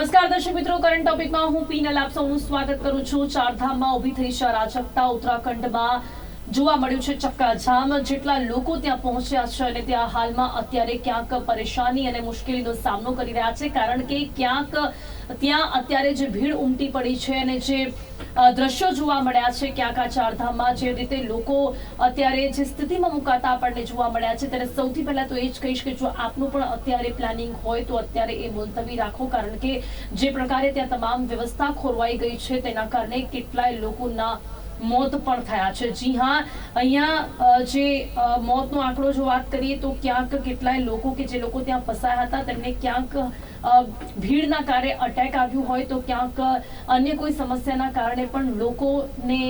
નમસ્કાર દર્શક મિત્રો કરંટ ટોપિકમાં હું પીનલ, આપ સૌનું સ્વાગત કરું છું. ચારધામમાં ઊભી થઈ છે અરાજકતા ઉત્તરાખંડમાં જોવા મળ્યું છે ચક્કાજામ. જેટલા લોકો ત્યાં પહોંચ્યા છે અને ત્યાં હાલમાં અત્યારે ક્યાંક પરેશાની અને મુશ્કેલીનો સામનો કરી રહ્યા છે, કારણ કે ક્યાંક ત્યાં અત્યારે જે ભીડ ઉમટી પડી છે અને જે દ્રશ્યો જોવા મળ્યા છે ક્યાંક આ ચારધામમાં, જે રીતે લોકો અત્યારે જે સ્થિતિમાં મુકાતા આપણને જોવા મળ્યા છે, ત્યારે સૌથી પહેલા તો એ જ કહીશ કે જો આપનું પણ અત્યારે પ્લાનિંગ હોય તો અત્યારે એ મુલતવી રાખો, કારણ કે જે પ્રકારે ત્યાં તમામ વ્યવસ્થા ખોરવાઈ ગઈ છે, તેના કારણે કેટલાય લોકોના મોત પણ થયા છે. જી હા, અહીંયા જે મોતનો આંકડો જો વાત કરીએ તો ક્યાંક કેટલાય લોકો કે જે લોકો ત્યાં ફસાયા હતા, તેમને ક્યાંક ભીડના કારણે અટેક આવ્યું હોય તો ક્યાંક અન્ય કોઈ સમસ્યાના કારણે પણ લોકોને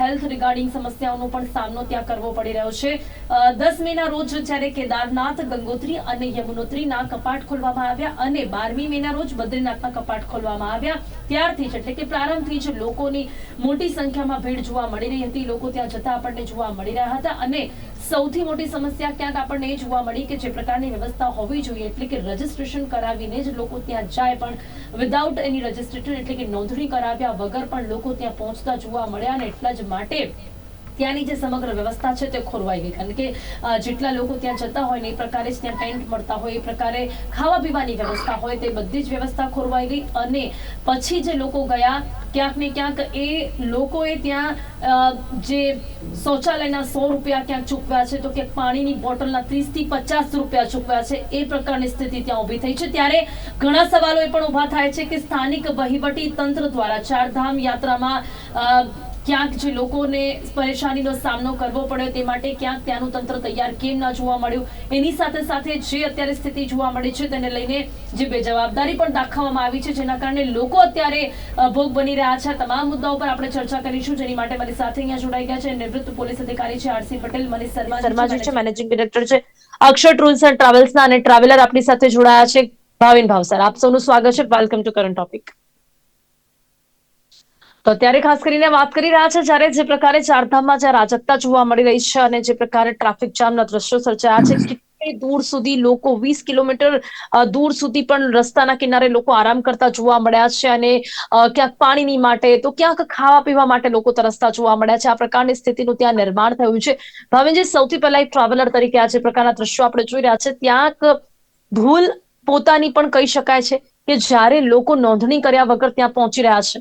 હેલ્થ રિગાર્ડિંગ સમસ્યાઓનો પણ સામનો ત્યાં કરવો પડી રહ્યો છે. દસ મેના રોજ જ્યારે કેદારનાથ, ગંગોત્રી અને યમુનોત્રીના કપાટ ખોલવામાં આવ્યા અને બારમી મેના રોજ બદ્રીનાથના કપાટ ખોલવામાં આવ્યા. ત્યારથી જ એટલે કે પ્રારંભથી જ લોકોની મોટી સંખ્યામાં ભીડ જોવા મળી રહી હતી. લોકો ત્યાં જતા આપણને જોવા મળી રહ્યા હતા અને સૌથી મોટી સમસ્યા ક્યાંક આપણને એ જોવા મળી કે જે પ્રકારની વ્યવસ્થા હોવી જોઈએ, એટલે કે રજીસ્ટ્રેશન કરાવીને જ લોકો ત્યાં જાય, પણ વિધાઉટ એની રજીસ્ટ્રેશન એટલે કે નોંધણી કરાવ્યા વગર પણ લોકો ત્યાં પહોંચતા જોવા મળ્યા અને એટલા જ માટે ત્યાંની જે સમગ્ર વ્યવસ્થા છે તે ખોરવાઈ ગઈ. કારણ કે જેટલા લોકો ત્યાં જતા હોય ને એ પ્રકારે ત્યાં ટેન્ટ મળતા હોય એ પ્રકારે ખાવા પીવાની વ્યવસ્થા હોય તે બધી જ વ્યવસ્થા ખોરવાઈ ગઈ. અને પછી જે લોકો ગયા ક્યાંક ને ક્યાંક એ લોકોએ ત્યાં જે શૌચાલયના સો રૂપિયા ક્યાંક ચૂકવ્યા છે તો ક્યાંક પાણીની બોટલના ત્રીસથી પચાસ રૂપિયા ચૂકવ્યા છે એ પ્રકારની સ્થિતિ ત્યાં ઊભી થઈ છે. ત્યારે ઘણા સવાલો એ પણ ઊભા થાય છે કે સ્થાનિક વહીવટી તંત્ર દ્વારા ચારધામ યાત્રામાં અ, ક્યાંક જે લોકોને પરેશાનીનો સામનો કરવો પડ્યો તે માટે ક્યાંક ત્યાંનું તંત્ર તૈયાર કેમ ના જોવા મળ્યું? એની સાથે સાથે જે અત્યારે સ્થિતિ જોવા મળી છે તેને લઈને જે બેજવાબદારી પણ દાખવવામાં આવી છે જેના કારણે લોકો અત્યારે ભોગ બની રહ્યા છે. તમામ મુદ્દાઓ પર આપણે ચર્ચા કરીશું. જેની માટે મારી સાથે અહીંયા જોડાઈ ગયા છે નિવૃત્ત પોલીસ અધિકારી છે આરસી પટેલ મનીષ શર્મા શર્મા જે છે મેનેજિંગ ડિરેક્ટર છે. અક્ષર ટૂલ્સ એન્ડ ટ્રાવેલ્સના અને ટ્રાવેલર આપણી સાથે જોડાયા છે. ભાવિન ભાવસર આપ સૌનું સ્વાગત છે. વેલકમ ટુ કરંટ ટોપિક તો અત્યારે ખાસ કરીને વાત કરી રહ્યા છે જ્યારે જે પ્રકારે ચારધામમાં જ્યાં રાજકતા જોવા મળી રહી છે અને જે પ્રકારે ટ્રાફિક જામના દ્રશ્યો સર્જાયા છે દૂર સુધી લોકો વીસ કિલોમીટર દૂર સુધી પણ રસ્તાના કિનારે લોકો આરામ કરતા જોવા મળ્યા છે અને ક્યાંક પાણીની માટે તો ક્યાંક ખાવા પીવા માટે લોકો તરસતા જોવા મળ્યા છે. આ પ્રકારની સ્થિતિનું ત્યાં નિર્માણ થયું છે. ભાવિનજી, સૌથી પહેલા એક ટ્રાવેલર તરીકે આ જે પ્રકારના દ્રશ્યો આપણે જોઈ રહ્યા છે ત્યાંક ભૂલ પોતાની પણ કહી શકાય છે કે જ્યારે લોકો નોંધણી કર્યા વગર ત્યાં પહોંચી રહ્યા છે.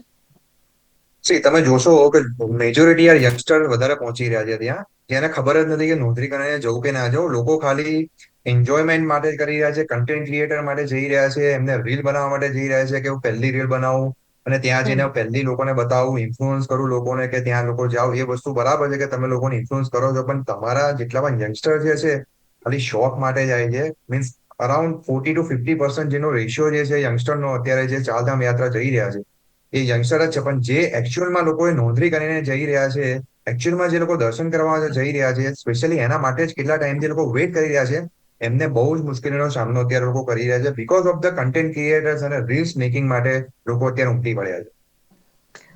સી તમે જોશો કે મેજોરિટી યાર યંગસ્ટર વધારે પહોંચી રહ્યા છે ત્યાં. જેને ખબર જ નથી કે નોકરી કરીને જવું કે ના જવું. લોકો ખાલી એન્જોયમેન્ટ માટે કરી રહ્યા છે કન્ટેન્ટ ક્રિએટર માટે જઈ રહ્યા છે, એમને રીલ બનાવવા માટે જઈ રહ્યા છે કે હું પહેલી રીલ બનાવું અને ત્યાં જઈને પહેલી લોકોને બતાવું ઇન્ફ્લુઅન્સ કરું લોકોને કે ત્યાં લોકો જાઓ. એ વસ્તુ બરાબર છે કે તમે લોકોને ઇન્ફ્લુઅન્સ કરો છો, પણ તમારા જેટલા પણ યંગસ્ટર જે છે, ખાલી શોખ માટે જાય છે. Means around forty to fifty percent જેનો રેશિયો જે છે યંગસ્ટરનો અત્યારે જે ચારધામ યાત્રા જઈ રહ્યા છે. એ યંગસ્ટર જ છે. પણ જે એકચ્યુઅલમાં લોકોએ નોંધણી કરીને જઈ રહ્યા છે એકચ્યુઅલમાં જે લોકો દર્શન કરવા જઈ રહ્યા છે સ્પેશિયલી એના માટે જ કેટલા ટાઈમથી લોકો વેઇટ કરી રહ્યા છે, એમને બહુ જ મુશ્કેલીનો સામનો અત્યારે લોકો કરી રહ્યા છે. Because of the content creators અને રીલ્સ મેકિંગ માટે લોકો અત્યારે ઉમટી પડ્યા છે.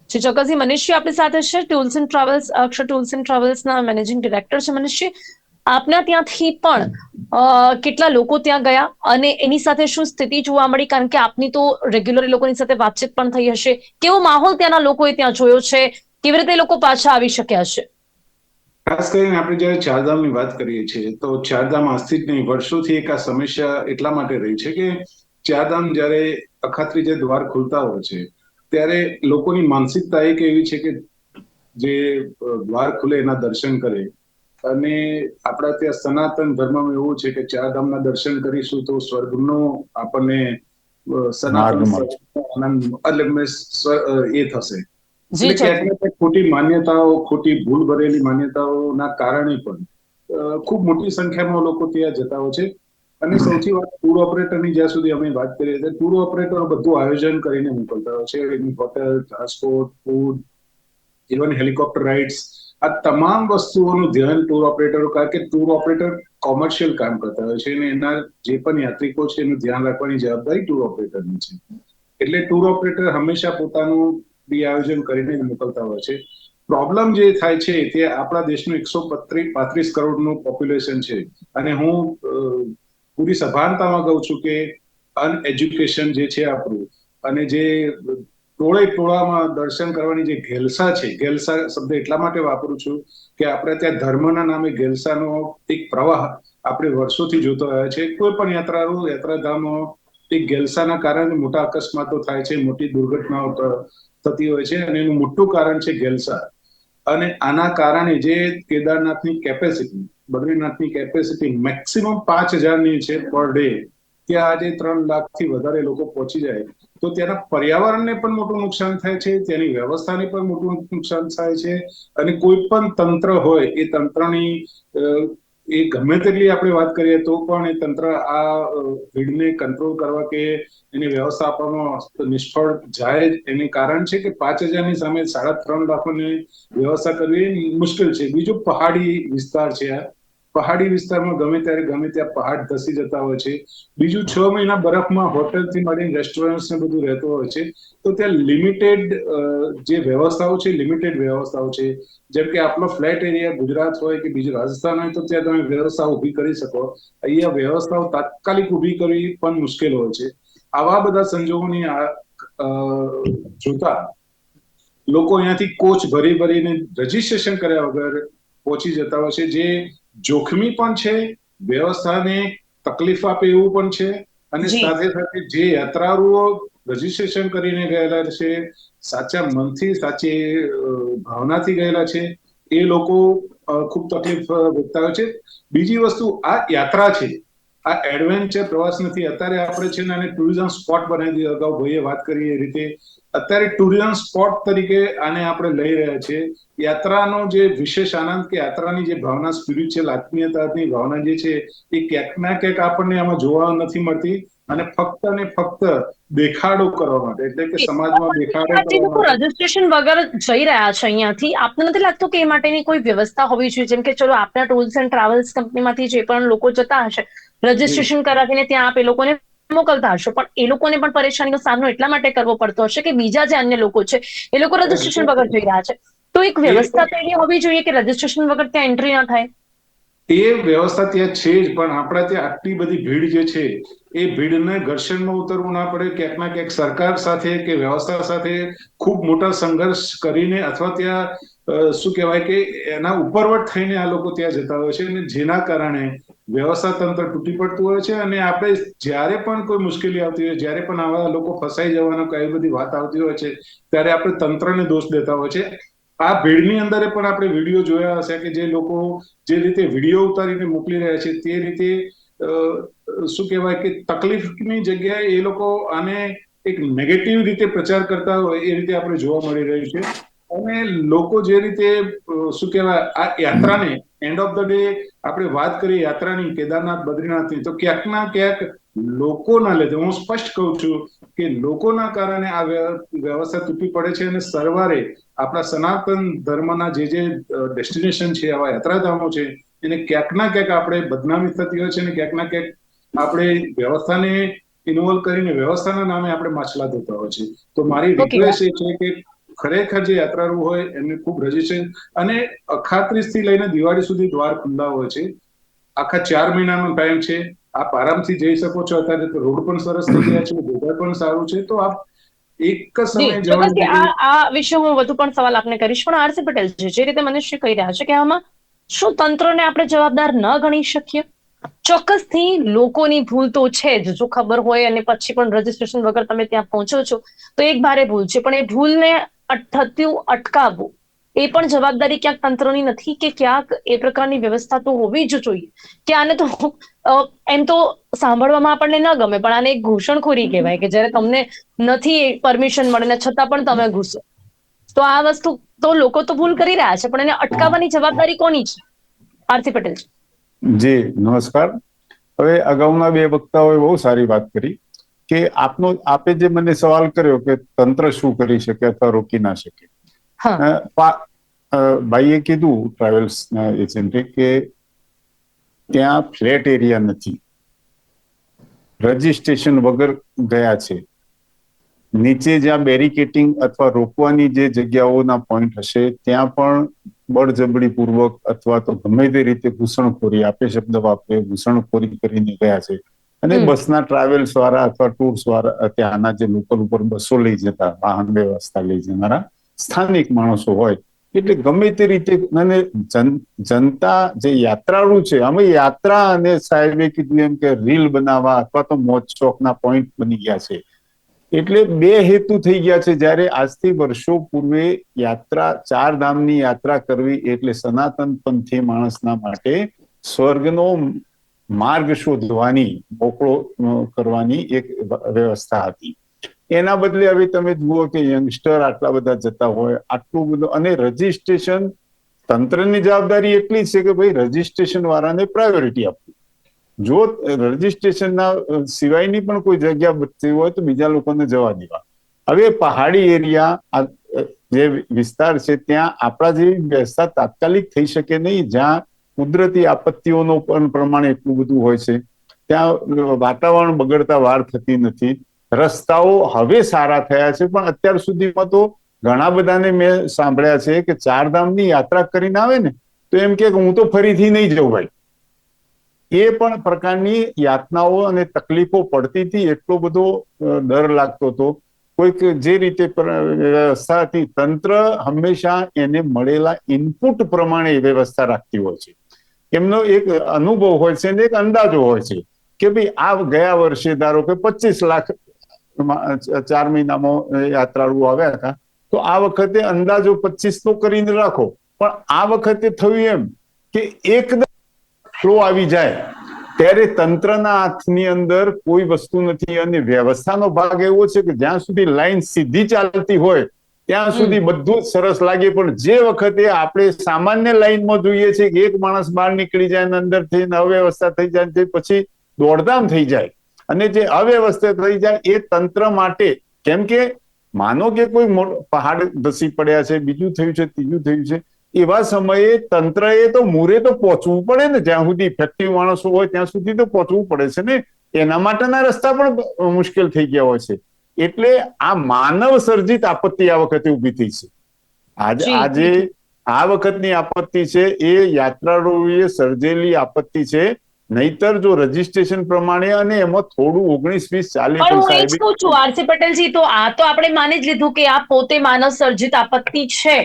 જી ચોક્કસથી મનીષજી, આપણી સાથે છે. Tools and travels Akshar tools and ટ્રાવેલ્સના managing director છે, મનીષજી. આપના ત્યાંથી પણ કેટલા લોકો ત્યાં ગયા અને એની સાથે શું સ્થિતિ જોવા મળી? કારણ કે આપની તો રેગ્યુલર લોકોની સાથે વાતચીત પણ થઈ હશે. કેવો માહોલ ત્યાંના લોકોએ ત્યાં જોયો છે? કેવી રીતે લોકો પાછા આવી શક્યા છે? ખાસ કરીને આપણે જ્યારે ચારધામની વાત કરીએ છીએ, તો ચારધામ આજથી જ નહીં. વર્ષોથી એક આ સમસ્યા એટલા માટે રહી છે કે ચારધામ જ્યારે અખાત્રી જે દ્વાર ખુલતા હોય છે, ત્યારે લોકોની માનસિકતા એક એવી છે કે જે દ્વાર ખુલે એના દર્શન કરે. અને આપણા ત્યાં સનાતન ધર્મમાં એવું છે કે ચારધામના દર્શન કરીશું તો સ્વર્ગનો આપણને સનાતન આનંદ એટલે એ થશે. ખોટી માન્યતાઓ ખોટી ભૂલ ભરેલી માન્યતાઓના કારણે પણ ખૂબ મોટી સંખ્યામાં લોકો ત્યાં જતા હોય છે. અને સૌથી વાત ટૂર ઓપરેટરની જ્યાં સુધી અમે વાત કરીએ છીએ ટૂર ઓપરેટર બધું આયોજન કરીને મોકલતા હોય છે. એની hotel transport food even helicopter rides આ તમામ વસ્તુઓનું ધ્યાન ટૂર ઓપરેટરો કારણ કે ટૂર ઓપરેટર કોમર્શિયલ કામ કરતા હોય છે. અને એના જે પણ યાત્રિકો છે, એનું ધ્યાન રાખવાની જવાબદારી ટૂર ઓપરેટરની છે. એટલે ટૂર ઓપરેટર હંમેશા પોતાનું બી આયોજન કરીને મોકલતા હોય છે. પ્રોબ્લેમ જે થાય છે તે આપણા દેશનું એકસો પાંત્રીસ કરોડનું પોપ્યુલેશન છે. અને હું પૂરી સભાનતામાં કહું છું કે અનએજ્યુકેશન જે છે આપણું, અને જે ટોળે ટોળામાં દર્શન કરવાની જે ઘેલસા છે, ઘેલસા શબ્દ એટલા માટે વાપરું છું કે આપણે ત્યાં ધર્મના નામે ઘેલસાનો એક પ્રવાહ આપણે વર્ષોથી જોતો આવ્યા છે. કોઈ પણ યાત્રાળુ યાત્રાધામો એક ઘેલસાના કારણે મોટા અકસ્માતો થાય છે, મોટી દુર્ઘટનાઓ થતી હોય છે અને એનું મોટું કારણ છે ઘેલસા. અને આના કારણે જે કેદારનાથની કેપેસિટી બદ્રીનાથની કેપેસિટી મેક્સિમમ પાંચ હજારની છે પર ડે ત્યાં આજે ત્રણ લાખથી વધારે લોકો પહોંચી જાય. તો તેના પર્યાવરણને પણ મોટું નુકસાન થાય છે તેની વ્યવસ્થાને પણ મોટું નુકસાન થાય છે અને કોઈ પણ તંત્ર હોય, એ તંત્રની એ ગમે તેટલી આપણે વાત કરીએ તો પણ એ તંત્ર આ ભીડને કંટ્રોલ કરવા કે એની વ્યવસ્થા આપવામાં નિષ્ફળ જાય એને કારણ છે કે પાંચ હજારની સામે સાડા ત્રણ લાખોની વ્યવસ્થા કરવી મુશ્કેલ છે. બીજો પહાડી વિસ્તાર છે આ. પહાડી વિસ્તારમાં ગમે ત્યારે ગમે ત્યાં પહાડ ધસી જતા હોય છે. બીજું છ મહિના બરફમાં હોટલથી મળીને રેસ્ટોરન્ટ ને બધું રહેતું હોય છે. તો ત્યાં લિમિટેડ જે વ્યવસ્થાઓ છે લિમિટેડ વ્યવસ્થાઓ છે. જેમ કે આપણો ફ્લેટ એરિયા ગુજરાત હોય કે બીજું રાજસ્થાન હોય તો ત્યાં તમે વ્યવસ્થા ઊભી કરી શકો. અહીંયા વ્યવસ્થાઓ તાત્કાલિક ઊભી કરવી પણ મુશ્કેલ હોય છે. આવા બધા સંજોગોની જોતા લોકો અહીંયાથી કોચ ભરી ભરીને રજીસ્ટ્રેશન કર્યા વગર પહોંચી જતા હોય છે. જે જોખમી પણ છે વ્યવસ્થાને તકલીફ આપે એવું પણ છે અને સાથે સાથે જે યાત્રાળુઓ રજીસ્ટ્રેશન કરીને ગયેલા છે સાચા મનથી સાચી ભાવનાથી ગયેલા છે એ લોકો ખૂબ તકલીફ ભોગતા હોય છે. બીજી વસ્તુ આ યાત્રા છે આ એડવેન્ચર પ્રવાસ નથી અત્યારે આપણે છે ને આને ટુરિઝમ સ્પોટ બનાવી દીધો અગાઉ ભાઈએ વાત કરી એ રીતે. અત્યારે ટુરિઝમ સ્પોટ તરીકે આને આપણે લઈ રહ્યા છે. યાત્રાનો જે વિશેષ આનંદ કે યાત્રાની જે ભાવના સ્પિરિચ્યુઅલ આત્મીયતાની ભાવના જે છે એ ક્યાંક ના ક્યાંક આપણને આમાં જોવા નથી મળતી અને ફક્ત ને ફક્ત દેખાડો કરવા માટે એટલે કે સમાજમાં દેખાડો રજીસ્ટ્રેશન વગર જઈ રહ્યા છે અહીંયાથી. આપને નથી લાગતું કે એ માટેની કોઈ વ્યવસ્થા હોવી જોઈએ? જેમ કે ચલો આપના ટૂર્સ એન્ડ ટ્રાવેલ્સ કંપનીમાંથી જે પણ લોકો જતા હશે રજીસ્ટ્રેશન કરાવીને ત્યાં આપ એ લોકોને મોકલતા હશો. પણ એ લોકોને પણ પરેશાનીનો સામનો એટલા માટે કરવો પડતો હશે કે બીજા જે અન્ય લોકો છે એ લોકો રજીસ્ટ્રેશન વગર જઈ રહ્યા છે. તો એક વ્યવસ્થા તો એવી હોવી જોઈએ કે રજીસ્ટ્રેશન વગર ત્યાં એન્ટ્રી ના થાય? એ વ્યવસ્થા ત્યાં છે જ પણ આપણા ત્યાં આટલી બધી ભીડ જે છે એ ભીડને ઘર્ષણમાં ઉતરવું ના પડે. ક્યાંક ના ક્યાંક સરકાર સાથે કે વ્યવસ્થા સાથે ખૂબ મોટા સંઘર્ષ કરીને અથવા ત્યાં શું કહેવાય કે એના ઉપરવટ થઈને આ લોકો ત્યાં જતા હોય છે અને જેના કારણે વ્યવસ્થા તંત્ર તૂટી પડતું હોય છે અને આપણે જ્યારે પણ કોઈ મુશ્કેલી આવતી હોય, જ્યારે પણ આવા લોકો ફસાઈ જવાનો કઈ બધી વાત આવતી હોય છે, ત્યારે આપણે તંત્રને દોષ દેતા હોય છે. આ ભીડની અંદર પણ આપણે વીડિયો જોયા હશે કે જે લોકો જે રીતે વીડિયો ઉતારીને મોકલી રહ્યા છે, તે રીતે શું કહેવાય કે તકલીફની જગ્યાએ એ લોકો આને એક નેગેટિવ રીતે પ્રચાર કરતા હોય, એ રીતે આપણે જોવા મળી રહ્યું છે. અને લોકો જે રીતે શું કહેવાય આ યાત્રાને એન્ડ ઓફ ધ ડે આપણે વાત કરીએ યાત્રાની કેદારનાથ બદ્રીનાથની તો ક્યાંક ના ક્યાંક લોકોના લીધે હું સ્પષ્ટ કહું છું કે લોકોના કારણે આ વ્યવસ્થા તૂટી પડે છે અને સરવારે આપણા સનાતન ધર્મના જે જે ડેસ્ટિનેશન છે આવા યાત્રાધામો છે એને ક્યાંક ના ક્યાંક આપણે બદનામી થતી હોય છે અને ક્યાંક ના ક્યાંક આપણે વ્યવસ્થાને ઇન્વોલ્વ કરીને વ્યવસ્થાના નામે આપણે માછલા ધોતા હોય છે. તો મારી રિક્વેસ્ટ એ છે કે ખરેખર જે યાત્રાળુ હોય એમને ખૂબ રજીસ્ટ્રેશન અને અખાત્રીસથી લઈને દિવાળી સુધી દ્વાર ખુલ્લા હોય છે. આખા ચાર મહિનાનો ટાઈમ છે. આપ આરામથી જઈ શકો છો. અત્યારે તો રોડ પણ સરસ થઈ ગયા છે. વેધર પણ સારું છે. તો આપ એક સમય આ આ વિશે હું વધુ પણ સવાલ આપને કરીશ. પણ આરસી પટેલ છે જે રીતે મનુષ્ય કહી રહ્યા છે કે આમાં શું તંત્રને આપણે જવાબદાર ન ગણી શકીએ? ચોક્કસથી લોકોની ભૂલ તો છે જ. જો ખબર હોય અને પછી પણ રજીસ્ટ્રેશન વગર તમે ત્યાં પહોંચો છો, તો એક ભારે ભૂલ છે. પણ એ ભૂલને થતું અટકાવવું, એ પણ જવાબદારી ક્યાંક તંત્રની નથી કે ક્યાંક એ પ્રકારની વ્યવસ્થા તો હોવી જ જોઈએ. કે આને તો એમ તો સાંભળવામાં આપણને ન ગમે, પણ આને એક ઘૂસણખોરી કહેવાય કે જ્યારે તમને નથી પરમિશન મળે ને છતાં પણ તમે ઘૂસો. તો આ વસ્તુ, તો લોકો તો ભૂલ કરી રહ્યા છે, પણ એને અટકાવવાની જવાબદારી કોની છે? આરતી પટેલ જી નમસ્કાર. હવે અગાઉના બે વક્તાઓએ બહુ સારી વાત કરી કે આપનો આપે જે મને સવાલ કર્યો કે તંત્ર શું કરી શકે અથવા રોકી ના શકે. ભાઈએ કીધું ટ્રાવેલ્સ એજન્ટે કે ત્યાં ફ્લેટ એરિયા નથી. રજીસ્ટ્રેશન વગર ગયા છે. નીચે જ્યાં બેરિકેટિંગ અથવા રોકવાની જે જગ્યાઓના પોઈન્ટ હશે ત્યાં પણ બળજબરીપૂર્વક અથવા તો ગમે તે રીતે ઘૂસણખોરી આપે શબ્દ વાપરે ઘૂસણખોરી કરીને ગયા છે. અને. બસના ટ્રાવેલ્સ વાળા અથવા ટૂર્સ વાળા ત્યાંના જે લોકલ ઉપર બસો લઈ જતા વાહન વ્યવસ્થા લઈ જનારા સ્થાનિક માણસો હોય. એટલે ગમે તે રીતે અને જન- જનતા જે યાત્રાળુ છે અમે યાત્રા અને સાહેબે કીધું એમ કે રીલ બનાવવા અથવા તો મોજ શોખના પોઈન્ટ બની ગયા છે. એટલે બે હેતુ થઈ ગયા છે. જ્યારે આજથી વર્ષો પૂર્વે યાત્રા, ચાર ધામની યાત્રા કરવી એટલે સનાતન પંથી માણસના માટે સ્વર્ગનો માર્ગ શોધવાની, મોકળો કરવાની એક વ્યવસ્થા હતી. એના બદલે હવે તમે જુઓ કે યંગસ્ટર આટલા બધા જતા હોય, આટલું બધું અને રજીસ્ટ્રેશન તંત્રની જવાબદારી એટલી છે કે ભાઈ રજીસ્ટ્રેશન વાળાને પ્રાયોરિટી આપવી. જો રજીસ્ટ્રેશનના સિવાયની પણ કોઈ જગ્યા બચતી હોય તો બીજા લોકોને જવા દેવા. હવે પહાડી એરિયા જે વિસ્તાર છે, ત્યાં આપણા જેવી વ્યવસ્થા તાત્કાલિક થઈ શકે નહીં, જ્યાં કુદરતી આપત્તિઓનો પણ પ્રમાણ એટલું બધું હોય છે. ત્યાં વાતાવરણ બગડતા વાર થતી નથી. રસ્તાઓ હવે સારા થયા છે, પણ અત્યાર સુધીમાં તો ઘણા બધાને મેં સાંભળ્યા છે કે ચારધામની યાત્રા કરીને આવે ને, તો એમ કે હું તો ફરીથી નહીં જઉં ભાઈ. એ પણ પ્રકારની યાતનાઓ અને તકલીફો પડતી હતી, એટલો બધો ડર લાગતો હતો. કોઈક જે રીતે વ્યવસ્થા તંત્ર હંમેશા એને મળેલા ઇનપુટ પ્રમાણે વ્યવસ્થા રાખતી હોય છે. એમનો એક અનુભવ હોય છે અને એક અંદાજો હોય છે કે ભાઈ આ ગયા વર્ષે ધારો કે પચીસ લાખ ચાર મહિનામાં યાત્રાળુઓ આવ્યા હતા, તો આ વખતે અંદાજો પચીસ તો કરીને રાખો. પણ આ વખતે થયું એમ કે એકદમ ફ્લો આવી જાય ત્યારે તંત્રના હાથની અંદર કોઈ વસ્તુ નથી અને વ્યવસ્થાનો ભાગ એવો છે કે જ્યાં સુધી લાઈન સીધી ચાલતી હોય ત્યાં સુધી બધું જ સરસ લાગે. પણ જે વખતે આપણે સામાન્ય લાઈનમાં જોઈએ છે કે એક માણસ બહાર નીકળી જાય અને અંદર થઈને અવ્યવસ્થા થઈ જાય તે પછી દોડધામ થઈ જાય. અને જે અવ્યવસ્થા થઈ જાય એ તંત્ર માટે કેમ કે માનો કે કોઈ પહાડ ધસી પડ્યા છે બીજું થયું છે ત્રીજું થયું છે એવા સમયે તંત્રએ તો મૂરે તો પહોંચવું પડે ને જ્યાં સુધી ઇફેક્ટિવ માણસો હોય ત્યાં સુધી તો પહોંચવું પડે છે ને એના માટેના રસ્તા પણ મુશ્કેલ થઈ ગયા હોય છે. એટલે આ માનવ સર્જિત આપત્તિ આ વખતે ઊભી થઈ છે. આજે આજે આ વખતની આપત્તિ છે એ યાત્રાળુઓએ સર્જેલી આપત્તિ છે. નહીતર જો રજીસ્ટ્રેશન પ્રમાણે અને એમાં થોડું ઓગણીસ વીસ ચાલીસ પણ હું એ જ સાહેબ કહું છું આરસી પટેલજી તો આ તો આપણે માની જ લીધું કે આ પોતે માનવ સર્જિત આપત્તિ છે.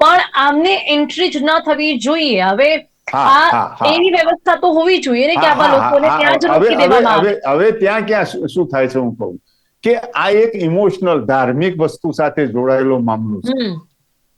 પણ આમને એન્ટ્રી જ ન થવી જોઈએ. હવે આ એવી વ્યવસ્થા તો હોવી જોઈએ ને કે આવા લોકોને ત્યાં જ હવે- રોકી દેવામાં આવે. હવે હવે ત્યાં ક્યાં શું થાય છે હું કહું? કે આ એક ઇમોશનલ ધાર્મિક વસ્તુ સાથે જોડાયેલો મામલો છે.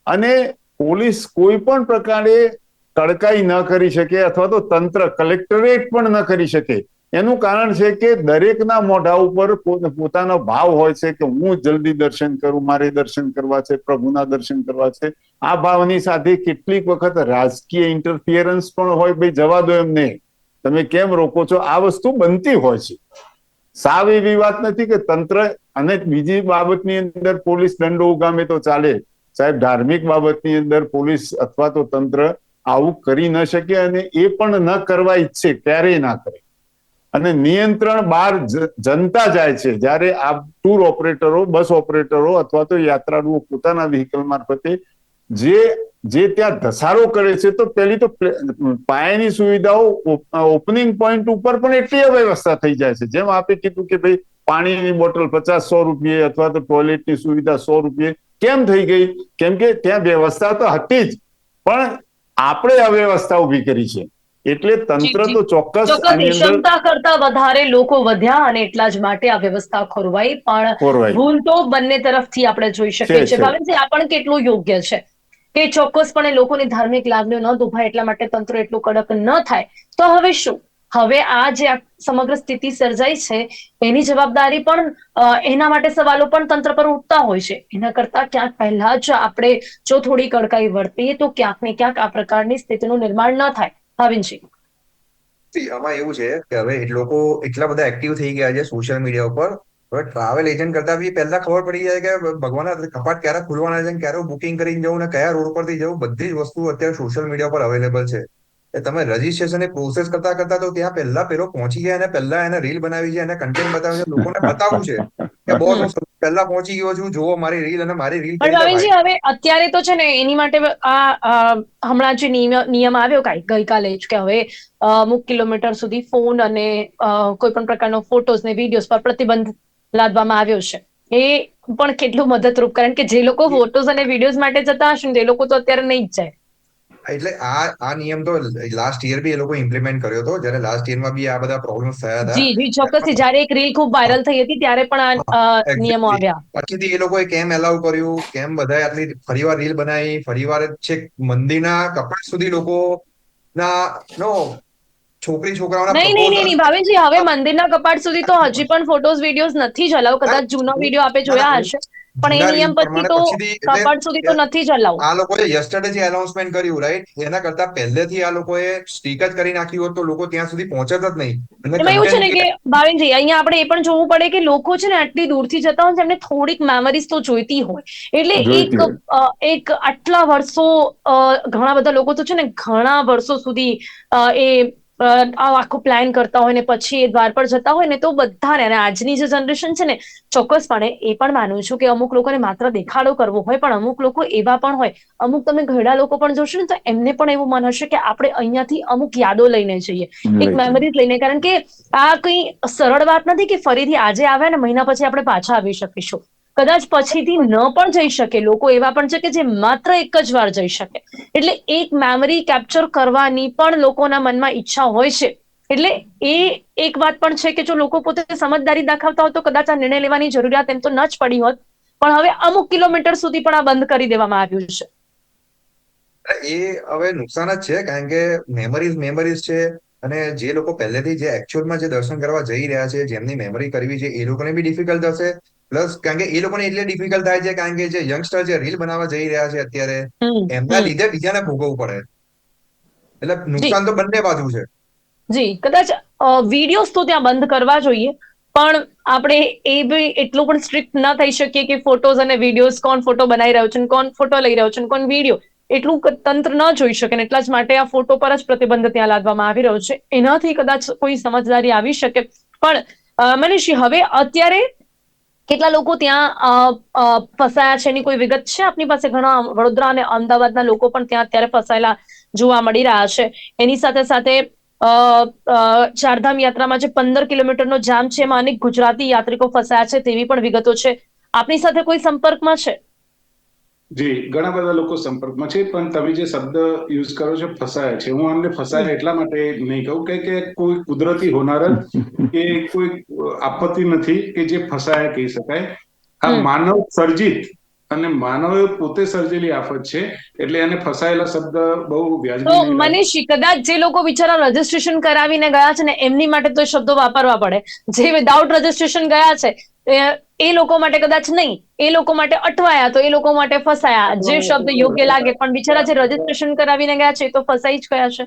અને પોલીસ કોઈ પણ પ્રકારે તડકાઈ ન કરી શકે અથવા તો તંત્ર કલેક્ટરેટ પણ ન કરી શકે. એનું કારણ છે કે દરેકના મોઢા ઉપર પોતાનો ભાવ હોય છે કે હું જલ્દી દર્શન કરું, મારે દર્શન કરવા છે, પ્રભુના દર્શન કરવા છે. આ ભાવની સાથે કેટલીક વખત રાજકીય ઇન્ટરફિયરન્સ પણ હોય ભાઈ, જવા દો એમને. તમે કેમ રોકો છો? આ વસ્તુ બનતી હોય છે. સાવ એવી વાત નથી કે તંત્ર અને બીજી બાબતની અંદર પોલીસ દંડો ઉગામે તો ચાલે. સાહેબ, ધાર્મિક બાબતની અંદર પોલીસ અથવા તો તંત્ર આવું કરી ન શકે અને એ પણ ન કરવા ઈચ્છે, ક્યારેય ના કરે. અને નિયંત્રણ બહાર જનતા જાય છે. જ્યારે આ ટૂર ઓપરેટરો બસ ઓપરેટરો અથવા તો યાત્રાળુઓ પોતાના વ્હીકલ મારફતે જે જે ત્યાં ધસારો કરે છે, તો પેલી તો પાયાની સુવિધાઓ ઓપનિંગ પોઈન્ટ ઉપર પણ એટલી અવ્યવસ્થા થઈ જાય છે. જેમ આપે કીધું કે ભાઈ પાણીની બોટલ પચાસ સો રૂપિયે અથવા તો ટોયલેટની સુવિધા સો રૂપિયે કેમ થઈ ગઈ? કેમ કે ત્યાં વ્યવસ્થા તો હતી જ. પણ આપણે અવ્યવસ્થા ઊભી કરી છે. એટલે તંત્ર તો ચોક્કસ ક્ષમતા કરતા વધારે લોકો વધ્યા અને એટલા જ માટે આ વ્યવસ્થા ખોરવાઈ. પણ. ભૂલ તો બંને તરફથી આપણે જોઈ શકીએ છીએ. છે. આ પણ કેટલું યોગ્ય છે? કે ચોક્કસપણે લોકોની ધાર્મિક લાગણીઓ ન દુભાય એટલા માટે તંત્ર એટલું કડક ન થાય? તો હવે શું? હવે આ જે સમગ્ર સ્થિતિ સર્જાઈ છે એની જવાબદારી પણ એના માટે સવાલો પણ તંત્ર પર ઉઠતા હોય છે. એના કરતા ક્યાંક પહેલા જ આપણે જો થોડી કડકાઈ વર્તીએ તો ક્યાંક ને ક્યાંક આ પ્રકારની સ્થિતિનું નિર્માણ ન થાય. See, આમાં એવું છે કે હવે લોકો એટલા બધા એક્ટિવ થઈ ગયા છે સોશિયલ મીડિયા ઉપર. હવે ટ્રાવેલ એજન્ટ કરતા બી પહેલા ખબર પડી જાય કે ભગવાન કપાટ ક્યારે ખુલવાના છે ક્યારે બુકિંગ કરીને જવું ને કયા રોડ પરથી જવું બધી જ વસ્તુ અત્યારે સોશિયલ મીડિયા પર અવેલેબલ છે. એ તમે રજીસ્ટ્રેશન પ્રોસેસ કરતા કરતા તો ત્યાં પહેલા પેલો પહોંચી ગયા અને પહેલા એને રીલ બનાવી છે એને કન્ટેન્ટ બતાવે છે લોકોને બતાવવું છે કે બોસ પહેલા પહોંચી ગયો છું જોવો મારી રીલ અને મારી રીલ પણ ભાવિનજી હવે અત્યારે તો છે ને એની માટે આ હમણાં જે નિયમ આવ્યો કાંઈ ગઈકાલે જ કે હવે અમુક કિલોમીટર સુધી ફોન અને કોઈ પણ પ્રકારનો ફોટોઝ ને વિડીયોઝ પર પ્રતિબંધ લાદવામાં આવ્યો છે. એ પણ કેટલું મદદરૂપ કારણ કે જે લોકો ફોટોઝ અને વિડીયોઝ માટે જતા હશે ને તે લોકો તો અત્યારે નહીં જ જાય. એટલે આ આ નિયમ તો લાસ્ટ યર બી એ લોકો ઇમ્પ્લિમેન્ટ કર્યો હતો. જ્યારે લાસ્ટ યરમાં બી આ બધા પ્રોબ્લેમ્સ થયા હતા. જી જી ચોક્કસ જ્યારે એક રીલ ખૂબ વાયરલ થઈ હતી ત્યારે પણ આ નિયમો આવ્યા. પછીથી એ લોકોએ કેમ એલાઉ કર્યું? કેમ બધાએ આટલી ફરીવાર રીલ બનાવી? ફરીવાર છેક મંદિરના કપાટ સુધી લોકો ના નો છોકરી છોકરાઓના નહીં નહીં નહીં ભાવેશજી હવે મંદિરના કપાટ સુધી તો હજી પણ ફોટોઝ વિડીયોઝ નથી જ અલાઉ કદાચ જૂનો વીડિયો આપે જોયા હશે. પણ એ નિયમ પછી તો કપાટ સુધી તો નથી જ અલાઉ આ લોકોએ યસ્ટરડે જે એનાઉન્સમેન્ટ કર્યું રાઈટ એના કરતા પહેલેથી આ લોકોએ સ્ટીક જ કરી નાખ્યું હોત તો લોકો ત્યાં સુધી પહોંચત જ નહીં. એમાં એવું છે ને કે ભાવિનજી અહીંયા આપણે એ પણ જોવું પડે કે લોકો છે ને આટલી દૂરથી જતા હોય એમને થોડીક મેમરીઝ તો જોઈતી હોય. એટલે એક અ, એક આટલા વર્ષો અ, ઘણા બધા લોકો તો છે ને ઘણા વર્ષો સુધી અ, એ આખો પ્લાન કરતા હોય ને પછી એ દ્વાર પર જતા હોય ને તો બધાને અને આજની જે જનરેશન છે ને ચોક્કસપણે એ પણ માનું છું કે અમુક લોકોને માત્ર દેખાડો કરવો હોય પણ અમુક લોકો એવા પણ હોય. અમુક તમે ઘરડા લોકો પણ જોશો ને તો એમને પણ એવું મન હશે કે આપણે અહીંયાથી અમુક યાદો લઈને જઈએ. એક મેમરીઝ લઈને કારણ કે આ કઈ સરળ વાત નથી કે ફરીથી આજે આવ્યા ને મહિના પછી આપણે પાછા આવી શકીશું. કદાચ પછીથી ન પણ જઈ શકે. લોકો એવા પણ છે કે જે માત્ર એક જ વાર જઈ શકે. એટલે એક મેમરી કેપ્ચર કરવાની પણ લોકોના મનમાં ઈચ્છા હોય છે. એટલે એ એક વાત પણ છે કે જો લોકો પોતે સમજદારી દાખવતા હોય તો કદાચ આ નિર્ણય લેવાની જરૂરિયાત એમ તો ન જ પડી હોત. પણ હવે અમુક કિલોમીટર સુધી પણ આ બંધ કરી દેવામાં આવ્યું છે. એ હવે નુકસાન જ છે કારણ કે મેમરીઝ મેમરીઝ છે. અને જે લોકો પહેલેથી જે એકચ્યુઅલમાં જે દર્શન કરવા જઈ રહ્યા છે જેમની મેમરી કરવી છે એ લોકોને બી ડિફિકલ્ટ હશે પ્લસ કારણ કે એ લોકોને એટલે ડિફિકલ્ટ થાય છે કારણ કે જે યંગસ્ટર જે રીલ બનાવવા જઈ રહ્યા છે અત્યારે એમના. લીધે બીજાને ભોગવવું પડે. એટલે નુકસાન તો બંને બાજુ છે. જી કદાચ વિડીયોઝ તો ત્યાં બંધ કરવા જોઈએ પણ આપણે એ બી એટલું પણ સ્ટ્રિક્ટ ના થઈ શકીએ કે ફોટોઝ અને વિડીયોઝ કોણ ફોટો બનાવી રહ્યો છે કોણ ફોટો લઈ રહ્યો છે કોણ વીડિયો એટલું તંત્ર ન જોઈ શકે એટલા જ માટે આ ફોટો પર જ પ્રતિબંધ ત્યાં લાદવામાં આવી રહ્યો છે. એનાથી કદાચ કોઈ સમજદારી આવી શકે. પણ અ, મનીષજી હવે અત્યારે કેટલા લોકો ત્યાં ફસાયા છે એની કોઈ વિગત છે આપની પાસે? ઘણા વડોદરા અને અમદાવાદના લોકો પણ ત્યાં અત્યારે ફસાયેલા જોવા મળી રહ્યા છે. એની સાથે સાથે ચારધામ યાત્રામાં જે પંદર કિલોમીટરનો જામ છે એમાં અનેક ગુજરાતી યાત્રિકો ફસાયા છે તેવી પણ વિગતો છે. આપની સાથે કોઈ સંપર્કમાં છે? જી ઘણા બધા લોકો સંપર્કમાં છે પણ તમે જે શબ્દ યુઝ કરો છો ફસાયા છે. હું આમને ફસાયા એટલા માટે નહીં કહું કે કે કોઈ કુદરતી હોનારત કે કોઈ આપત્તિ નથી કે જે ફસાયા કહી શકાય. આ માનવ સર્જિત અને માનવે પોતે સર્જેલી આફત છે એટલે એને ફસાયેલા શબ્દ બહુ વ્યાજબી મનીષ કદાચ જે લોકો બિચારા રજીસ્ટ્રેશન કરાવીને ગયા છે ને એમની માટે તો શબ્દો વાપરવા પડે. જે વિધાઉટ રજીસ્ટ્રેશન ગયા છે એ- લોકો માટે કદાચ નહીં એ લોકો માટે અટવાયા તો એ લોકો માટે ફસાયા. જે શબ્દ યોગ્ય લાગે પણ બિચારા જે રજીસ્ટ્રેશન કરાવીને ગયા છે એ તો ફસાઈ જ ગયા છે.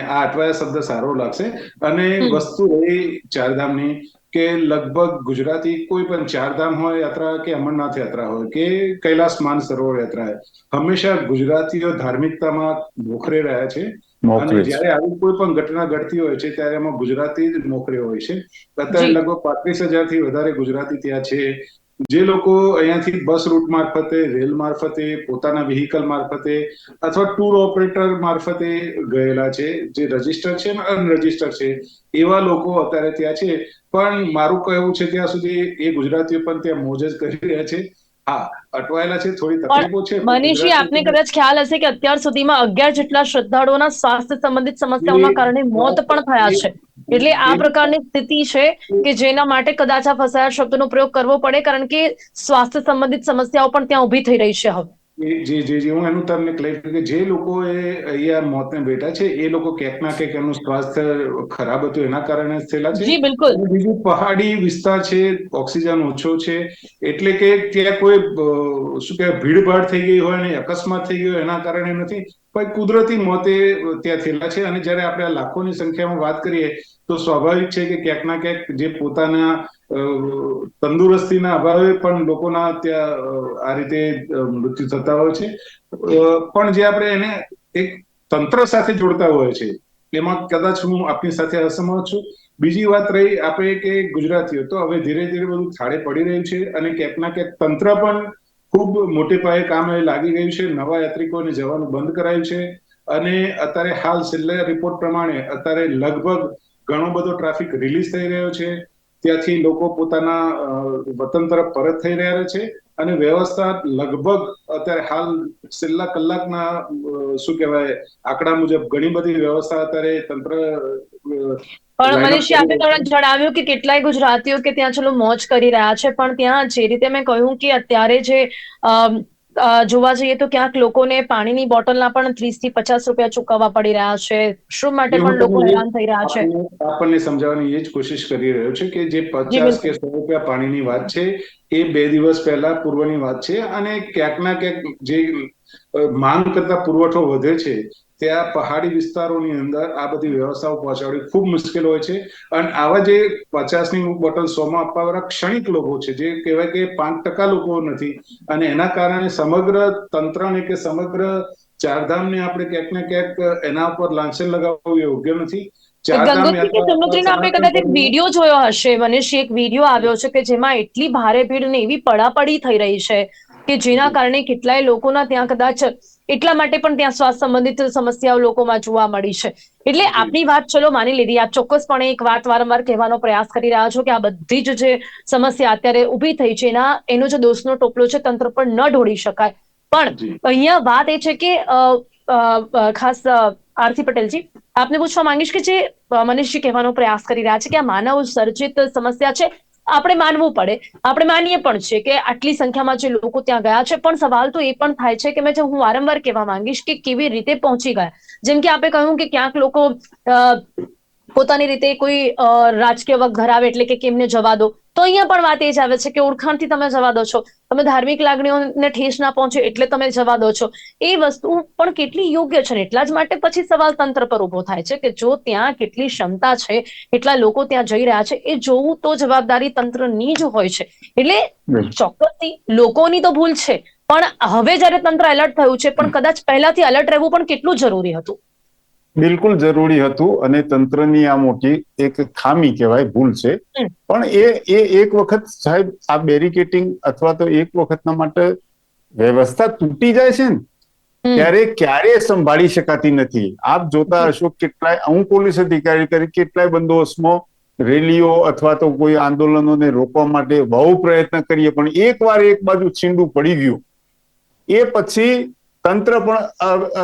આ અટવાયા શબ્દ સારો લાગશે. અને વસ્તુ એ ચારધામની કે લગભગ ગુજરાતી કોઈ પણ ચારધામ હોય યાત્રા કે અમરનાથ યાત્રા હોય કે કૈલાસ માન સરોવર યાત્રા હોય હંમેશા ગુજરાતીઓ ધાર્મિકતામાં મોખરે રહ્યા છે. મોકલે જ્યારે આવી કોઈ પણ ઘટના ઘટતી હોય છે ત્યારે એમાં ગુજરાતી જ મોખરે હોય છે. અત્યારે જી. લગભગ પાંત્રીસથી વધારે ગુજરાતી ત્યાં છે. જે લોકો અહીંયાથી બસ રૂટ મારફતે રેલ મારફતે પોતાના વ્હીકલ મારફતે અથવા ટૂર ઓપરેટર મારફતે ગયેલા છે. જે રજિસ્ટર છે અને અનરજીસ્ટર છે એવા લોકો અત્યારે ત્યાં છે. પણ મારું કહેવું છે ત્યાં સુધી એ ગુજરાતીઓ પણ ત્યાં મોજ જ કરી રહ્યા છે. હા અટવાયેલા છે થોડી તકલીફો છે મનીષજી આપને કદાચ ખ્યાલ હશે કે અત્યાર સુધીમાં અગિયાર જેટલા શ્રદ્ધાળુઓના સ્વાસ્થ્ય સંબંધિત સમસ્યાઓના કારણે મોત પણ થયા છે. એટલે આ પ્રકારની સ્થિતિ છે કે જેના માટે કદાચ આ ફસાયા શબ્દનો પ્રયોગ કરવો પડે કારણ કે સ્વાસ્થ્ય સંબંધિત સમસ્યાઓ પણ ત્યાં ઊભી થઈ રહી છે હવે. જી જી જી હું એનું તમને ક્લેરિફાઈ કે જે લોકોએ અહીંયા મોતને બેઠા છે એ લોકો ક્યાંક ના ક્યાંક એનું સ્વાસ્થ્ય ખરાબ હતું એના કારણે થયેલા છે? જી બિલકુલ. બીજું પહાડી વિસ્તાર છે ઓક્સિજન ઓછો છે એટલે કે ત્યાં કોઈ શું કહેવાય ભીડભાડ થઈ ગઈ હોય અને અકસ્માત થઈ ગયો હોય એના કારણે નથી. પણ કુદરતી મોતે ત્યાં થયેલા છે અને જ્યારે આપણે લાખોની સંખ્યામાં વાત કરીએ તો સ્વાભાવિક છે કે ક્યાંક ના ક્યાંક જે પોતાના તંદુરસ્તીના અભાવે પણ લોકોના ત્યાં આ રીતે મૃત્યુ થતા હોય છે. પણ જે આપણે એને એક તંત્ર સાથે જોડતા હોય છે, એમાં કદાચ હું આપની સાથે અસમત છું. બીજી વાત રહી આપણે કે ગુજરાતીઓ, તો હવે ધીરે ધીરે બધું થાળે પડી રહ્યું છે અને ક્યાંકના ક્યાંક તંત્ર પણ ખૂબ મોટે પાયે કામ લાગી ગયું છે. નવા યાત્રિકોને જવાનું બંધ કરાયું છે અને અત્યારે હાલ છેલ્લા રિપોર્ટ પ્રમાણે અત્યારે લગભગ ઘણો બધો ટ્રાફિક રિલીઝ થઈ રહ્યો છે. ત્યાંથી લોકો પોતાના વતન તરફ પરત થઈ રહ્યા છે અને વ્યવસ્થા લગભગ અત્યારે હાલ છેલ્લા કલાકના શું કહેવાય આંકડા મુજબ ઘણી બધી વ્યવસ્થા અત્યારે તંત્ર પણ Line આપે તમને જણાવ્યું કે કેટલાય ગુજરાતીઓ કે ત્યાં ચલો મોજ કરી રહ્યા છે પણ ત્યાં જે રીતે મેં કહ્યું કે અત્યારે જે જોવા જઈએ તો ક્યાંક લોકોને પાણીની બોટલના પણ ત્રીસથી પચાસ રૂપિયા ચૂકવવા પડી રહ્યા છે. શું માટે પણ લોકો હેરાન થઈ રહ્યા છે. આપણને સમજાવવાની એ જ કોશિશ કરી રહ્યો છે કે જે પચાસ કે સો રૂપિયા પાણીની વાત છે એ બે દિવસ પહેલા પૂર્વની વાત છે અને ક્યાંક ના ક્યાંક જે માંગ કરતા પુરવઠો વધે છે ત્યાં પહાડી વિસ્તારોની અંદર આ બધી વ્યવસ્થાઓ પહોંચાડવી ખૂબ મુશ્કેલ હોય છે. અને આવા જે પચાસની બોટલ સોમાં આપવાવાળા ક્ષણિક લોકો છે જે કહેવાય કે પાંચ ટકા લોકો નથી. અને એના કારણે સમગ્ર તંત્રને કે સમગ્ર ચારધામને આપણે ક્યાંક ને ક્યાંક એના ઉપર લાંછન લગાવવું યોગ્ય નથી. ગંગોત્રી આપણે કદાચ એક વીડિયો જોયો હશે મનીષજી એક વીડિયો આવ્યો છે કે જેમાં એટલી ભારે ભીડ ને એવી પડાપડી થઈ રહી છે કે જેના કારણે કેટલાય લોકોના ત્યાં કદાચ એટલા માટે પણ ત્યાં સ્વાસ્થ્ય સંબંધિત સમસ્યાઓ લોકોમાં જોવા મળી છે. એટલે આપની વાત ચલો માની લીધી. આપ ચોક્કસપણે એક વાત વારંવાર કહેવાનો પ્રયાસ કરી રહ્યા છો કે આ બધી જ જે સમસ્યા અત્યારે ઊભી થઈ છે એના એનો જે દોષનો ટોપલો છે તંત્ર પર ન ઢોળી શકાય. પણ અહીંયા વાત એ છે કે ખાસ આરતી પટેલજી આપને પૂછવા માંગીશ કે જે મનીષજી કહેવાનો પ્રયાસ કરી રહ્યા છે કે આ માનવ સર્જિત સમસ્યા છે આપણે માનવું પડે. આપણે માનીએ પણ છે કે આટલી સંખ્યામાં જે લોકો ત્યાં ગયા છે પણ સવાલ તો એ પણ થાય છે કે મેં હું વારંવાર કહેવા માંગીશ કે કેવી રીતે પહોંચી ગયા? જેમ કે આપે કહ્યું કે ક્યાંક લોકો અ, પોતાની રીતે કોઈ રાજકીય વક ધરાવે એટલે કે કેમને જવા દો. તો અહીંયા પણ વાત એ જ આવે છે કે ઓળખાણથી તમે જવા દો છો. તમે ધાર્મિક લાગણીઓને ઠેસ ના પહોંચે એટલે તમે જવા દો છો. એ વસ્તુ પણ કેટલી યોગ્ય છે એટલા જ માટે પછી સવાલ તંત્ર પર ઊભો થાય છે કે જો ત્યાં કેટલી ક્ષમતા છે એટલા લોકો ત્યાં જઈ રહ્યા છે એ જોવું તો જવાબદારી તંત્રની જ હોય છે. એટલે. ચોક્કસથી લોકોની તો ભૂલ છે. પણ હવે જ્યારે તંત્ર એલર્ટ થયું છે પણ કદાચ પહેલાથી એલર્ટ રહેવું પણ કેટલું જરૂરી હતું? બિલકુલ જરૂરી હતું અને તંત્રની આ મોટી એક ખામી કહેવાય ભૂલ છે. પણ એ એ એક વખત સાહેબ આ બેરિકેટિંગ અથવા તો એક વખતના માટે વ્યવસ્થા તૂટી જાય છે ને ત્યારે ક્યારેય સંભાળી શકાતી નથી. આપ જોતા હશો કેટલાય હું પોલીસ અધિકારી કરી કેટલાય બંદોબસ્તમાં રેલીઓ અથવા તો કોઈ આંદોલનોને રોકવા માટે બહુ પ્રયત્ન કરીએ પણ એકવાર એક બાજુ છીંડું પડી ગયું એ પછી તંત્ર પણ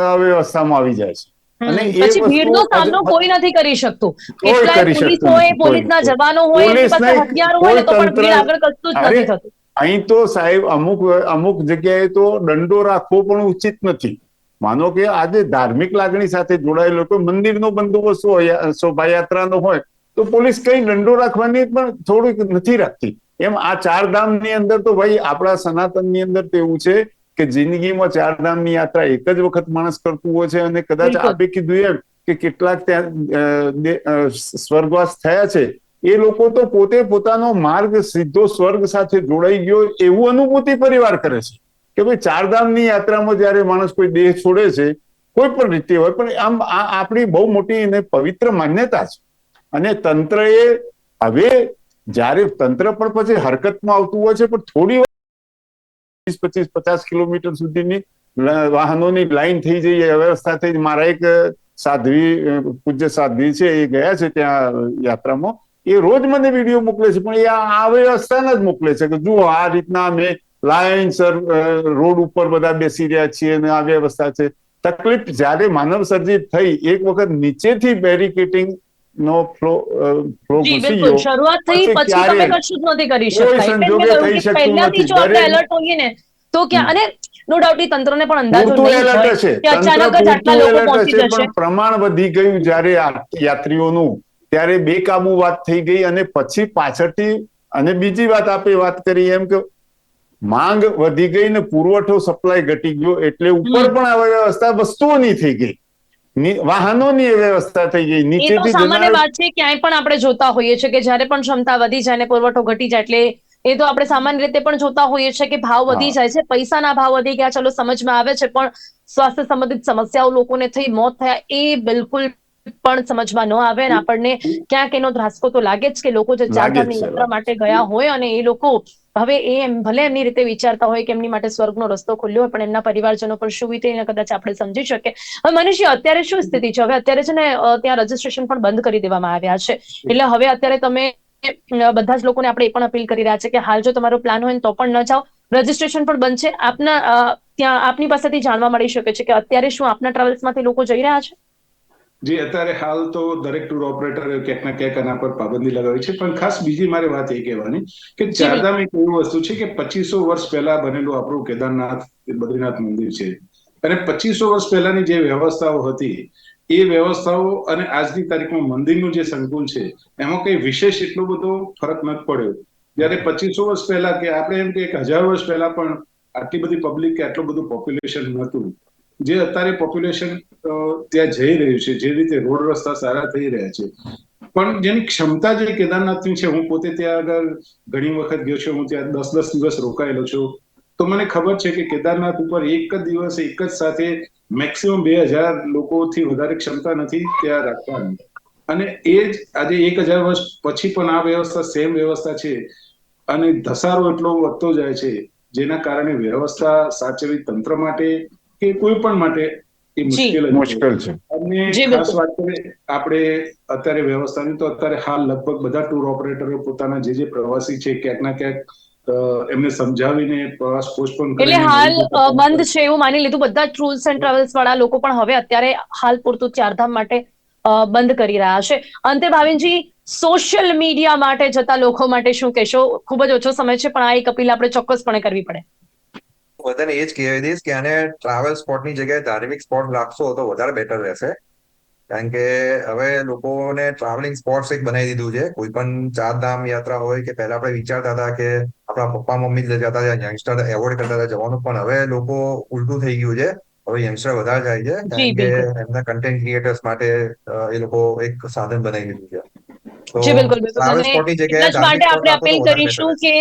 અવ્યવસ્થામાં આવી જાય છે. અને પછી ભીડનો સામનો કોઈ નથી કરી શકતું. કેટલાય પોલીસ હોય પોલીસના જવાનો હોય એની પાસે હથિયારો હોય તો પણ ભીડ આગળ કશું જ નથી થતું. અહીં તો સાહેબ અમુક અમુક જગ્યાએ તો દંડો રાખવો પણ ઉચિત નથી. માનો કે આજે ધાર્મિક લાગણી સાથે જોડાયેલો કોઈ મંદિરનો બંદોબસ્ત હોય શોભાયાત્રાનો હોય તો પોલીસ કઈ દંડો રાખવાની પણ થોડીક નથી રાખતી. એમ આ ચાર ધામની અંદર તો ભાઈ આપણા સનાતનની અંદર તો એવું છે કે જિંદગીમાં ચાર ધામની યાત્રા એક જ વખત માણસ કરતું હોય છે અને કદાચ આપે કીધું એમ કે કેટલાક ત્યાં સ્વર્ગવાસ થયા છે એ લોકો તો પોતે પોતાનો માર્ગ સીધો સ્વર્ગ સાથે જોડાઈ ગયો એવું અનુભૂતિ પરિવાર કરે છે. કે ભાઈ ચારધામની યાત્રામાં જ્યારે માણસ કોઈ દેહ છોડે છે કોઈ પણ રીતે હોય પણ આમ આ આપણી બહુ મોટી અને પવિત્ર માન્યતા છે. અને તંત્ર એ હવે જ્યારે તંત્ર પણ પછી હરકતમાં આવતું હોય છે પણ થોડી વીસ પચીસ પચાસ કિલોમીટર સુધીની વાહનોની લાઈન થઈ જઈ, એ વ્યવસ્થા થઈ. મારા એક સાધ્વી પૂજ્ય સાધ્વી છે, એ ગયા છે ત્યાં યાત્રામાં. એ રોજ મને વીડિયો મોકલે છે, પણ એ આ વ્યવસ્થાને જ મોકલે છે કે જુઓ, આ રીતના અમે લાઈનસર સર રોડ ઉપર બધા બેસી રહ્યા છીએ અને આ વ્યવસ્થા છે. તકલીફ જ્યારે માનવ સર્જિત થઈ, એક વખત નીચેથી બેરિકેટિંગ નો ફ્લો ફ્લો જી બિલકુલ. શરૂઆત થઈ પછી તમે કશું જ નથી કરી શકતા પહેલાથી જો આપણે એલર્ટ હોઈએ ને તો કે અને નો ડાઉટ તંત્રને પણ અંદાજો નહીં કે અચાનક જ આટલા લોકો પહોંચી જશે. પ્રમાણ વધી ગયું જ્યારે યાત્રીઓનું ત્યારે બેકાબુ વાત થઈ ગઈ અને પછી પાછળથી અને બીજી વાત આપે વાત કરી એમ કે માંગ વધી ગઈ ને પુરવઠો સપ્લાય ઘટી ગયો એટલે ઉપર પણ આ વ્યવસ્થા વસ્તુઓની થઈ ગઈ. વાહનોની વ્યવસ્થા થઈ ગઈ નીચેથી સામાન્ય વાત છે ક્યાંય પણ આપણે જોતા હોઈએ છીએ કે જ્યારે પણ ક્ષમતા વધી જાય ને પુરવઠો ઘટી જાય એટલે એ તો આપણે સામાન્ય રીતે પણ જોતા હોઈએ છીએ કે ભાવ વધી જાય છે પૈસાના ભાવ વધી ગયા ચલો સમજમાં આવે છે પણ સ્વાસ્થ્ય સંબંધિત સમસ્યાઓ લોકોને થઈ મોત થયા એ બિલકુલ પણ સમજમાં ન આવે અને આપણને ક્યાંક એનો ધ્રાસકો તો લાગે જ કે લોકો જે ચારધામની યાત્રા માટે ગયા હોય અને એ લોકો હવે એ એમ ભલે એમની રીતે વિચારતા હોય કે એમની માટે સ્વર્ગનો રસ્તો ખુલ્યો હોય પણ એમના પરિવારજનો પર શું વીતે એને કદાચ આપણે સમજી શકીએ. હવે મનુષ્ય અત્યારે શું સ્થિતિ છે? હવે અત્યારે છે ને ત્યાં રજીસ્ટ્રેશન પણ બંધ કરી દેવામાં આવ્યા છે. એટલે હવે અત્યારે તમે બધા જ લોકોને આપણે એ પણ અપીલ કરી રહ્યા છે કે હાલ જો તમારો પ્લાન હોય તો પણ ન જાઓ. રજીસ્ટ્રેશન પણ બંધ છે. આપના ત્યાં આપની પાસેથી જાણવા મળી શકે છે કે અત્યારે શું આપના ટ્રાવેલ્સમાંથી લોકો જઈ રહ્યા છે? જે અત્યારે હાલ તો દરેક ટૂર ઓપરેટર ક્યાંક ના ક્યાંક આના પર પાબંદી લગાવી છે. પણ ખાસ બીજી મારે વાત એ કહેવાની કે ચારધામ એક એવી વસ્તુ છે કે પચીસો વર્ષ પહેલા બનેલું આપણું કેદારનાથ બદ્રીનાથ મંદિર છે. અને પચીસો વર્ષ પહેલાની જે વ્યવસ્થાઓ હતી એ વ્યવસ્થાઓ અને આજની તારીખમાં મંદિરનું જે સંકુલ છે એમાં કઈ વિશેષ એટલો બધો ફરક નથી પડ્યો. જ્યારે પચીસો વર્ષ પહેલા કે આપણે એમ કે એક હજાર વર્ષ પહેલા પણ આટલી બધી પબ્લિક કે આટલું બધું પોપ્યુલેશન નહોતું. જે અત્યારે પોપ્યુલેશન ત્યાં જઈ રહ્યું છે, જે રીતે રોડ રસ્તા સારા થઈ રહ્યા છે. પણ જેની ક્ષમતા જે કેદારનાથની છે, હું પોતે ત્યાં આગળ ઘણી વખત ગયો છું, હું ત્યાં દસ દસ દિવસ રોકાયેલો છું. તો મને ખબર છે કે કેદારનાથ ઉપર એક જ દિવસ એક જ સાથે મેક્સિમમ બે હજાર લોકોથી વધારે ક્ષમતા નથી ત્યાં રાખવાની. અને એ જ આજે એક હજાર વર્ષ પછી પણ આ વ્યવસ્થા સેમ વ્યવસ્થા છે. અને ધસારો એટલો વધતો જાય છે, જેના કારણે વ્યવસ્થા સાચવી તંત્ર માટે કે કોઈ પણ માટે એ મુશ્કેલ મુશ્કેલ છે. અને ખાસ વાત કરીએ આપણે અત્યારે વ્યવસ્થાની તો અત્યારે હાલ લગભગ બધા ટૂર ઓપરેટરો પોતાના જે જે પ્રવાસી છે ક્યાંક ના ક્યાંક એમને સમજાવીને પ્રવાસ પોસ્ટપોન એટલે હાલ બંધ છે એવું માની લીધું. બધા ટૂર્સ એન્ડ ટ્રાવેલ્સ વાળા લોકો પણ હવે અત્યારે હાલ પૂરતું ચારધામ માટે બંધ કરી રહ્યા છે. અંતે ભાવિનજી સોશિયલ મીડિયા માટે જતા લોકો માટે શું કહેશો? ખૂબ જ ઓછો સમય છે પણ આ એક અપીલ આપણે ચોક્કસપણે કરવી પડે. બધાને એ જ કહેવાય દઈશ કે આને ટ્રાવેલ સ્પોટની જગ્યાએ ધાર્મિક સ્પોટ રાખશો તો વધારે બેટર રહેશે. કારણ કે હવે લોકોને ટ્રાવેલિંગ સ્પોટ્સ એક બનાવી દીધું છે. કોઈ પણ ચારધામ યાત્રા હોય કે પહેલા આપણે વિચારતા હતા કે આપણા પપ્પા મમ્મી જ જતા હતા યંગસ્ટર એવોર્ડ કરતા હતા જવાનું. પણ હવે લોકો ઉલટું થઈ ગયું છે. હવે યંગસ્ટર વધારે જાય છે. કારણ કે એમના કન્ટેન્ટ ક્રિએટર્સ માટે એ લોકો એક સાધન બનાવી દીધું છે. જી બિલકુલ બિલકુલ. સ્પોટની જગ્યાએ આપણે અપીલ કરીશું કે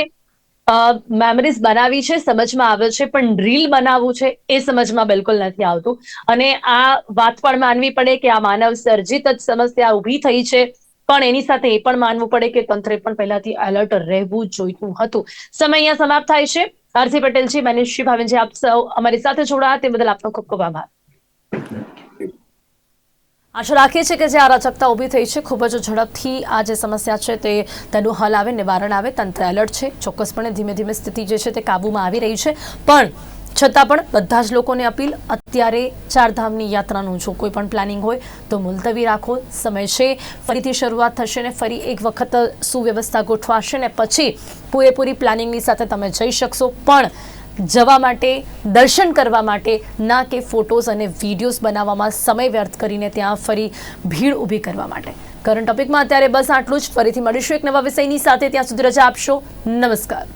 મેમરીઝ બનાવી છે, સમજમાં આવે છે, પણ રીલ બનાવવું છે, એ સમજમાં બિલકુલ નથી આવતું. અને આ વાત પણ માનવી પડે કે આ માનવ સર્જિત જ સમસ્યા ઊભી થઈ છે, પણ એની સાથે એ પણ માનવું પડે કે તંત્રે પણ પહેલાથી એલર્ટ રહેવું જોઈતું હતું. સમય અહીંયા સમાપ્ત થાય છે. આરસી પટેલજી, મનીષજી ભાવિનજી, આપ સૌ અમારી સાથે જોડાયા તે બદલ આપનો ખૂબ ખૂબ આભાર. આશા રાખીએ છીએ કે જે અરાજકતા ઊભી થઈ છે, ખૂબ જ ઝડપથી આ જે સમસ્યા છે તે તેનું હલ આવે, નિવારણ આવે. તંત્ર એલર્ટ છે. ચોક્કસપણે ધીમે ધીમે સ્થિતિ જે છે તે કાબૂમાં આવી રહી છે. પણ છતાં પણ બધા જ લોકોને અપીલ, અત્યારે ચારધામની યાત્રાનું જો કોઈ પણ પ્લાનિંગ હોય તો મુલતવી રાખો. સમય છે. ફરીથી શરૂઆત થશે ને ફરી એક વખત સુવ્યવસ્થા ગોઠવાશે ને પછી પૂરેપૂરી પ્લાનિંગની સાથે તમે જઈ શકશો. પણ જવા માટે, દર્શન કરવા માટે, ના કે ફોટોઝ અને વિડીયોઝ બનાવવામાં સમય વ્યર્થ કરીને ત્યાં ફરી ભીડ ઊભી કરવા માટે. કરંટ ટોપિકમાં અત્યારે બસ આટલું જ. ફરીથી મળીશું એક નવા વિષયની સાથે. ત્યાં સુધી રજા આપશો. નમસ્કાર.